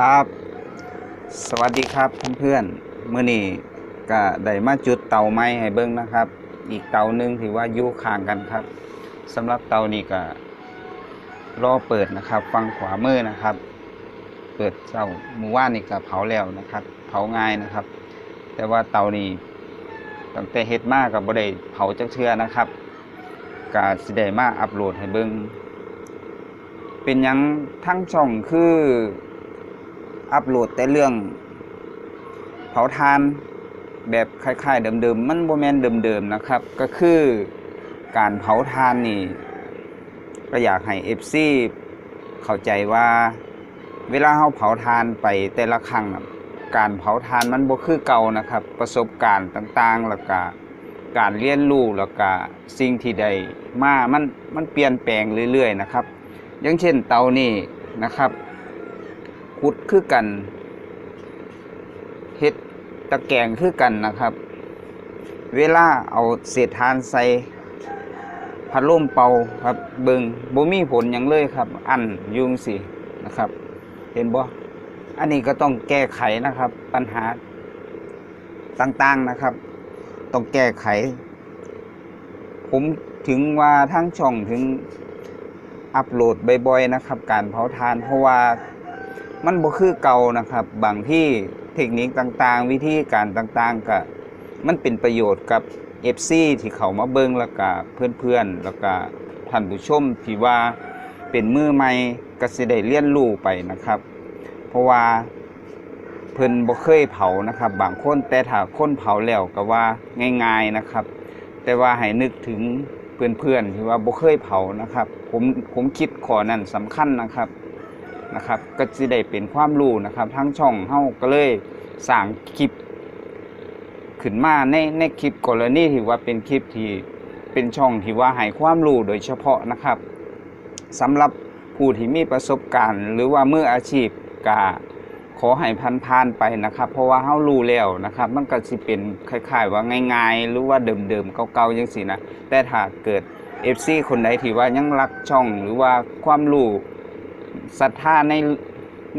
ครับ สวัสดีครับเพื่อนๆเมื่อนี้ก็ได้มาจุดเตาไม้ให้เบิ้งนะครับ อีกเตาหนึ่งที่ว่ายู่ข้างกันครับสำหรับเตานี้ก็รอเปิดนะครับ ฟังขวามือนะครับ เปิดเจ้าหมู่ว่านนี่ก็เผาแล้วนะครับ เผาง่ายนะครับ แต่ว่าเตานี้ตั้งแต่เฮ็ดมากกับบ่ได้เผาจักเทื่อนะครับก็สิได้มาอัปโหลดให้เบิ่งเป็นยังทั้งช่องคือ อัปโหลดแต่เรื่องเผาทานแบบคล้ายๆ เดิมๆ มันโบแมนเดิมๆ นะครับ ก็คือการเผาทานนี่ก็อยากให้ FC เข้าใจว่าเวลาเฮาเผาทานไปแต่ละครั้งนะการเผาทานมันบ่คือเก่านะครับ ประสบการณ์ต่างๆแล้วก็การเรียนรู้แล้วก็สิ่งที่ได้มามันมันเปลี่ยนแปลงเรื่อยๆนะครับ อย่างเช่นเตานี่นะครับ ขุดคือกันเฮ็ดตะแกรงคือกันนะครับ เวลาเอาเศษทานใส่พัดลมเป่าครับเบิงบ่มีผลหยังเลยครับ อันยุงสินะครับ เห็นบ่อันนี้ก็ต้องแก้ไขนะครับ ปัญหาต่างๆนะครับ ต้องแก้ไข ผมถึงว่าทั้งช่องถึงอัปโหลดบ่อยๆนะครับ การเผาทานเพราะว่า มันบ่คือเก่านะครับ บางที่เทคนิคต่างๆ วิธีการต่างๆก็มันเป็นประโยชน์กับ FC ที่เขามาเบิ่งแล้วก็เพื่อนๆ แล้วก็ท่านผู้ชมที่ว่าเป็นมือใหม่ก็สิได้เรียนรู้ไปนะครับ เพราะว่าเพิ่นบ่เคยเผานะครับ บางคนแต่ถ้าคนเผาแล้วก็ว่าง่าย ๆนะครับ แต่ว่าให้นึกถึงเพื่อนๆที่ว่าบ่เคยเผานะครับ ผมผมคิดข้อนั้นสำคัญนะครับ นะครับ ก็จะได้เป็นความรู้นะครับ ทั้งช่องเฮาก็เลยสร้างคลิป ขึ้นมาในในคลิปกรณีที่ว่าเป็นคลิปที่เป็นช่องที่ว่าให้ความรู้โดยเฉพาะนะครับสำหรับผู้ที่มีประสบการณ์ หรือว่ามืออาชีพก็ขอให้พันพานๆไปนะครับ เพราะว่าเฮารู้แล้วนะครับ มันก็สิเป็นคล้ายๆ ว่าง่ายๆ หรือว่าเดิมๆเก่าๆจังซี่นะแต่ถ้าเกิด FC คนใดที่ว่ายังรักช่องหรือว่าความรู้ ศรัทธาใน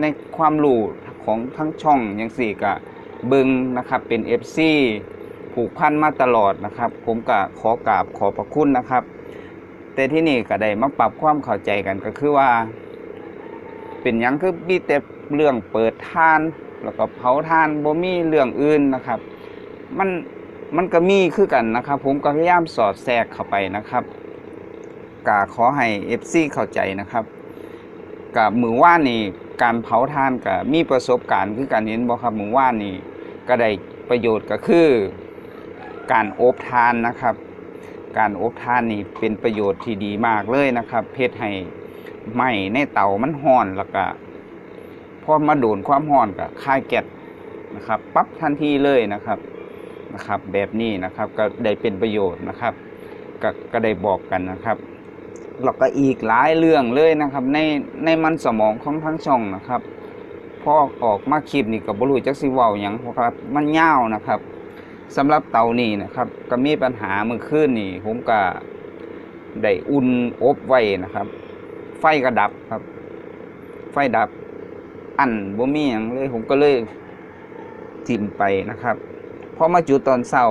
ในความรู้ของทั้งช่องอย่างสี่กะเบิงนะครับเป็น FC ผูกพันมาตลอดนะครับ ผมก็ขอกราบขอประคุณนะครับ แต่ที่นี่ก็ได้มาปรับความเข้าใจกันก็คือว่า เป็นยังคือมีแต่เรื่องเปิดทาน แล้วก็เผาทานบ่มีเรื่องอื่นนะครับ มันมันก็มีคือกันนะครับ ผมก็พยายามสอดแทรกเข้าไปนะครับกาขอให้ FC เข้าใจนะครับ กับมือว่านนี่การเผาทานกับมีประสบการณ์คือการเห็นบ่ครับมือว่านนี่ก็ได้ประโยชน์ก็คือการอบทานนะครับ การอบทานนี่เป็นประโยชน์ที่ดีมากเลยนะครับเพชรให้ไหม้ในเตามันห้อนแล้วก็พอมาโดนความห้อนก็คายแก๊สนะครับปั๊บทันทีเลยนะครับนะครับ แบบนี้นะครับก็ได้เป็นประโยชน์นะครับ ก็ก็ได้บอกกันนะครับ แล้วก็อีกหลายเรื่องเลยนะครับ ในในมันสมองของทั้งช่องนะครับพอออกมาคลิปนี่ก็บ่รู้จักสิว้าหยังเพราะครับมันยาวนะครับสำหรับเตานี่นะครับ ก็มีปัญหาเมื่อคืนนี่ผมก็ได้อุ่นอบไว้นะครับ ไฟก็ดับครับ ไฟดับอันบ่มีหยังเลยผมก็เลยจิ้มไปนะครับพอมาจุดตอนเช้า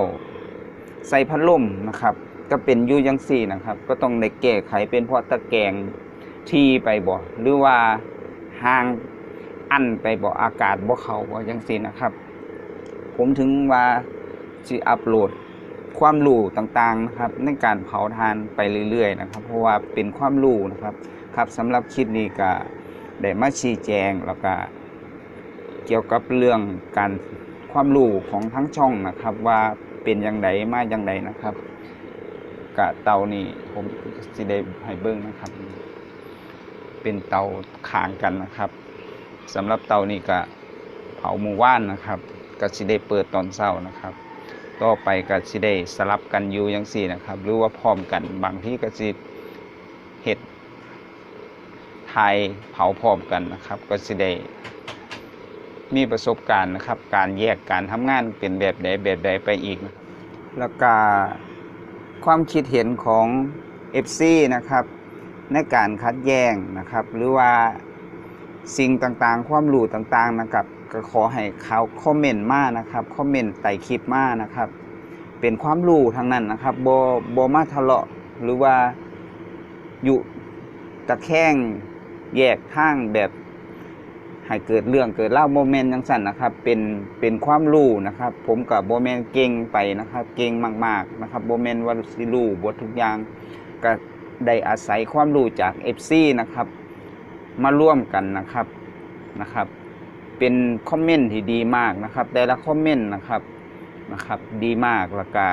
ใส่พัดลมนะครับ ก็เป็นอยู่ยังสี่นะครับ ก็ต้องได้แก้ไขเป็นเพราะตะแกงที่ไปบ่หรือว่าห่างอันไปบ่อากาศบ่เขาบ่จังซี่นะครับ ผมถึงว่าสิอัปโหลดความรู้ต่างๆนะครับ ในการเผาทานไปเรื่อย ๆ นะครับ เพราะว่าเป็นความรู้นะครับครับสำหรับคลิปนี้ก็ได้มาชี้แจงแล้วก็เกี่ยวกับเรื่องการความรู้ของทั้งช่องนะครับ ว่าเป็นอย่างไรมาอย่างไรนะครับ กะเตานี่ผมสิได้ให้เบิ้งนะครับ เป็นเตาขางกันนะครับสำหรับเตานี่ก็เผาหมู่ว่านนะครับก็สิได้เปิดตอนเช้านะครับ ต่อไปก็สิได้สลับกันอยู่ย่างสี่นะครับ หรือว่าพร้อมกันบางที่ก็สิเห็ดไทยเผาพร้อมกันนะครับ ก็สิได้มีประสบการณ์นะครับ การแยกการทำงานเป็นแบบใดแบบใดไปอีกนะครับแล้วก็ ความคิดเห็นของ FC นะครับในการคัดแยกนะครับหรือว่าสิ่งต่างๆ ความรู้ต่างๆนะครับก็ขอให้เขาคอมเมนต์มานะครับคอมเมนต์ใต้คลิปมานะครับ เป็นความรู้ทางนั้นนะครับบบมาทะเลาะหรือว่าอยู่ตะแคงแยกทางแบบ ให้เกิดเรื่องเกิดเล่าโมเมนต์จังสั่นนะครับ เป็นเป็นความรู้นะครับ ผมกับโมเมนต์เก่งไปนะครับ เก่งมากๆนะครับโมเมนต์ว่าสิรู้บททุกอย่างก็ได้อาศัยความรู้จาก FC นะครับ มาร่วมกันนะครับนะครับ เป็นคอมเมนต์ที่ดีมากนะครับ แต่ละคอมเมนต์นะครับนะครับ ดีมากแล้วก็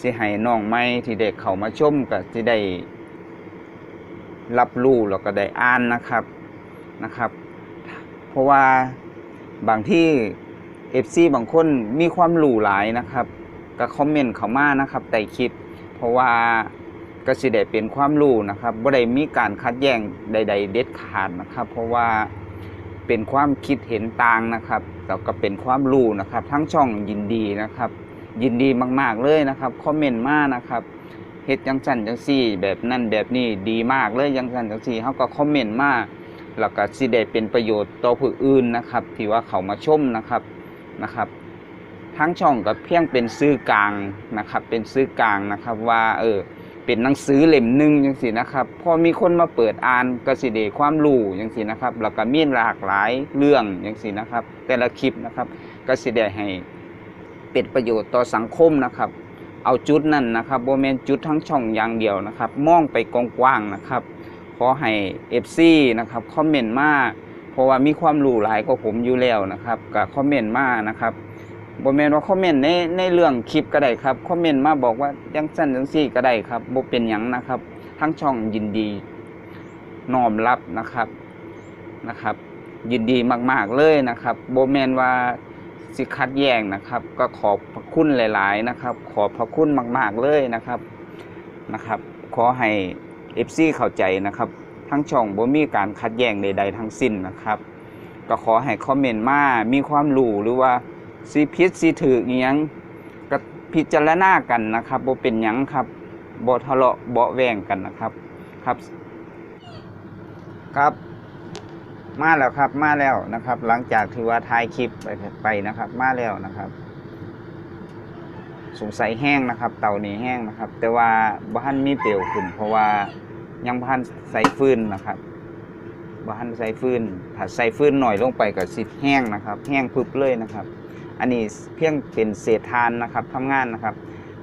สิให้น้องใหม่ที่เด็กเข้ามาชมก็สิได้รับรู้แล้วก็ได้อ่านนะครับนะครับ เพราะว่าบางที่ FC บางคนมีความรู้หลายนะครับก็คอมเมนต์เขามานะครับใต้คลิป เพราะว่าก็สิได้เป็นความรู้นะครับบ่ได้มีการคัดแย้งใด ๆ เด็ดขาดนะครับ เพราะว่าเป็นความคิดเห็นต่างนะครับแล้วก็เป็นความรู้นะครับ ทั้งช่องยินดีนะครับ ยินดีมากๆเลยนะครับคอมเมนต์มานะครับเฮ็ดจังสั่นจังซี่ แบบนั่นแบบนี้ดีมากเลยจังสั่นจังซี่เฮาก็คอมเมนต์มา แล้วก็สิได้เป็นประโยชน์ต่อผู้อื่นนะครับ ที่ว่าเขามาชมนะครับนะครับ ทั้งช่องก็เพียงเป็นซื้อกลางนะครับ เป็นซื้อกลางนะครับว่าเออเป็นหนังสือเล่มหนึ่งจังซี่นะครับ พอมีคนมาเปิดอ่านก็สิได้ความรู้จังซี่นะครับ แล้วก็มีหลากหลายเรื่องจังซี่นะครับ แต่ละคลิปนะครับก็สิได้ให้เป็นประโยชน์ต่อสังคมนะครับ เอาจุดนั้นนะครับโบแมนจุดทั้งช่องอย่างเดียวนะครับ มองไปกว้างๆนะครับ อให้ FC นะครับคอมเมนต์มาเพราะว่ามีความรู้หลายกว่าผมอยู่แล้วนะครับก็คอมเมนต์มานะครับโบแมนว่าคอมเมนต์ในในเรื่องคลิปก็ได้ครับคอมเมนต์มาบอกว่ายังสั้นจังซี่ก็ได้ครับโบเป็นหยังนะครับ ทั้งช่องยินดีน้อมรับนะครับนะครับ ยินดีมากๆเลยนะครับโบแมนว่าสิคัดแย่งนะครับ ก็ขอบพระคุณหลาย ๆ นะครับ ขอบพระคุณมาก ๆเลยนะครับนะครับ ขอให้ FC เข้าใจนะครับ ทั้งช่องบ่มีการคัดแย่งใด ๆ ทั้งสิ้นนะครับ ก็ขอให้คอมเมนต์มา มีความรู้หรือว่าสิผิดสิถือยังก็พิจารณากันนะครับบ่เป็นยังครับบ่ทะเลาะบาะแวงกันนะครับครับ ครับ มาแล้วครับมาแล้วนะครับ หลังจากที่ว่าถ่ายคลิปไปไปนะครับ มาแล้วนะครับ สงสัยแห้งนะครับ เตานี้แห้งนะครับ แต่ว่าบ้านมีเปลวขึ้น เพราะว่ายังบ้านใส่ฟืนนะครับบ้านใส่ฟืนถ้าใส่ฟืนหน่อยลงไปก็สิแห้งนะครับ แห้งพึบเลยนะครับ อันนี้เพียงเป็นเศษทานนะครับทำงานนะครับ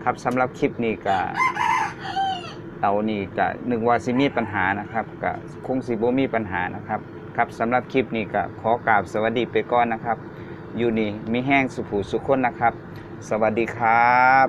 ครับสำหรับคลิปนี้ก็เตานี่ก็นึกว่าสิมีปัญหานะครับก็คงสิบ่มีปัญหานะครับครับสำหรับคลิปนี้ก็ขอกราบสวัสดีไปก่อนนะครับ อยู่นี่มีแห้งสุขูสุขคนนะครับ สวัสดีครับ